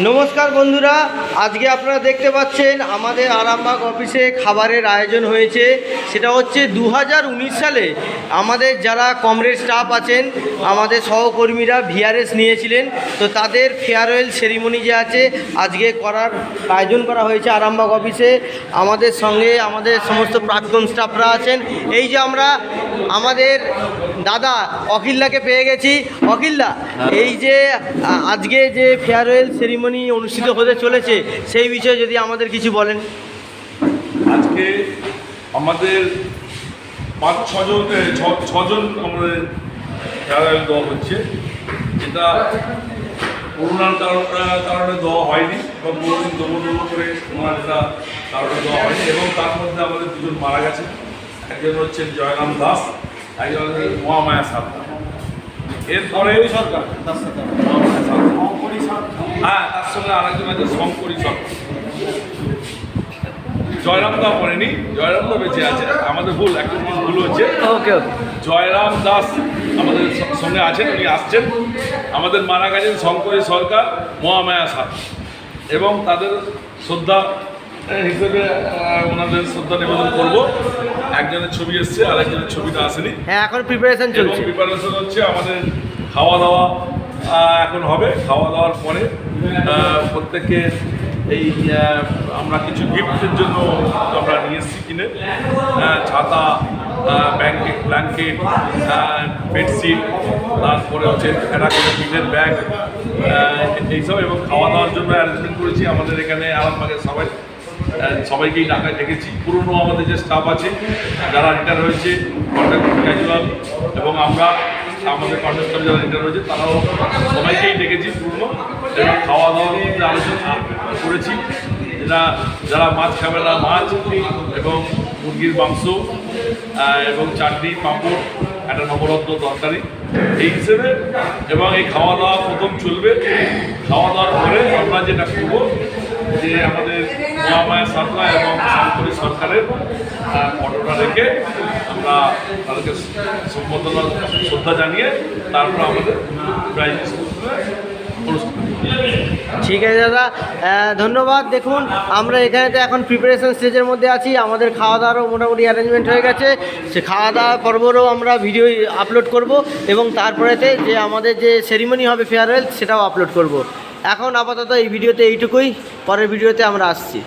নমস্কার বন্ধুরা আজকে আপনারা দেখতে পাচ্ছেন আমাদের আরামবাগ অফিসে খাবারের আয়োজন হয়েছে। সেটা হচ্ছে দু হাজার উনিশ সালে আমাদের যারা কমরেড স্টাফ আছেন, আমাদের সহকর্মীরা ভিআরএস নিয়েছিলেন। তো তাদের ফেয়ারওয়েল সেরিমনি যে আছে, আজকে করার আয়োজন করা হয়েছে আরামবাগ অফিসে। আমাদের সঙ্গে আমাদের সমস্ত প্রাক্তন স্টাফরা আছেন। এই যে আমরা আমাদের দাদা অখিল্লাকে পেয়ে গেছি। অখিল্লা এই যে আজকে যে ফেয়ারওয়েল সেরিমনি অনুষ্ঠিত হতে চলেছে সেই বিষয়ে যদি আমাদের কিছু বলেন। আজকে আমাদের পাঁচ ছজন ছ- ছজন আমাদের ফেয়ারওয়েল দেওয়া হচ্ছে। যেটা করোনার কারণটা কারণে দেওয়া হয়নি বা বহুদিন দেবো দেবো করে ওনার যেটা কারণে দেওয়া হয়নি এবং তার মধ্যে আমাদের দুজন মারা গেছে। একজন হচ্ছেন জয়রাম দাস একজন হচ্ছেন মহামায়া সাতটা এরপরে সরকার। মহামায়া হ্যাঁ তার সঙ্গে আরেকজন আছে জয়রামদা বেঁচে আছে। আমাদের ভুল একটা ভুল হচ্ছে। ওকে জয়রাম দাস আমাদের সঙ্গে আছেন উনি আসছেন। আমাদের মারা গেছেন শঙ্করী সরকার মহামায়া সাথ এবং তাদের শ্রদ্ধা হিসেবে ওনাদের শ্রদ্ধা নিবেদন করব। একজনের ছবি এসছে আর একজনের ছবিটা আসেনি। হ্যাঁ এখন প্রিপারেশন চলছে। প্রিপারেশন হচ্ছে আমাদের খাওয়া দাওয়া এখন হবে খাওয়া দাওয়ার পরে। আহ, প্রত্যেককে এই আমরা কিছু গিফটের জন্য আমরা নিয়ে এসেছি কিনে। ছাতা ব্যাংকেট ব্ল্যাঙ্কেট বেডশিট তারপরে হচ্ছে একটা করে পিঠের ব্যাগ এইসব এবং খাওয়া দাওয়ার জন্য অ্যারেঞ্জমেন্ট করেছি আমাদের এখানে আরামবাগের সবাই। সবাইকেই ঢাকায় ডেকেছি পুরনো আমাদের যে স্টাফ আছে যারা রিটায়ার হয়েছে কন্ট্রাক্ট ক্যাজুয়াল এবং আমরা আমাদের কন্ট্রাক্ট যারা রিটায়ার রয়েছে, তারাও সবাইকেই ডেকেছি পুরনো এবং খাওয়া দাওয়ার মধ্যে আলোচনা করেছি। যেটা যারা মাছ খাবে না, মাছ এবং মুরগির মাংস এবং চাটনি, পাঁপড়, একটা নবরত্ন তরকারি। এই হিসেবে এবং এই খাওয়া দাওয়া প্রথম চলবে। খাওয়া দাওয়ার পরে আমরা যেটা করব যে আমাদের মহামায়া সাতলা এবং শঙ্করী সরকারের ফটোটা রেখে আমরা তাদেরকে সম্বোধনা শ্রদ্ধা জানিয়ে তারপর আমাদের প্রাইজ ঠিক আছে দাদা ধন্যবাদ। দেখুন, আমরা এখানে তো এখন প্রিপারেশন স্টেজের মধ্যে আছি, আমাদের খাওয়া দাওয়ারও মোটামুটি অ্যারেঞ্জমেন্ট হয়ে গেছে। সে খাওয়া দাওয়া পর্বরও আমরা ভিডিও আপলোড করব এবং তারপরেতে যে আমাদের যে সেরিমনি হবে ফেয়ারওয়েল সেটাও আপলোড করব। এখন আপাতত এই ভিডিওতে এইটুকুই। পরের ভিডিওতে আমরা আসছি।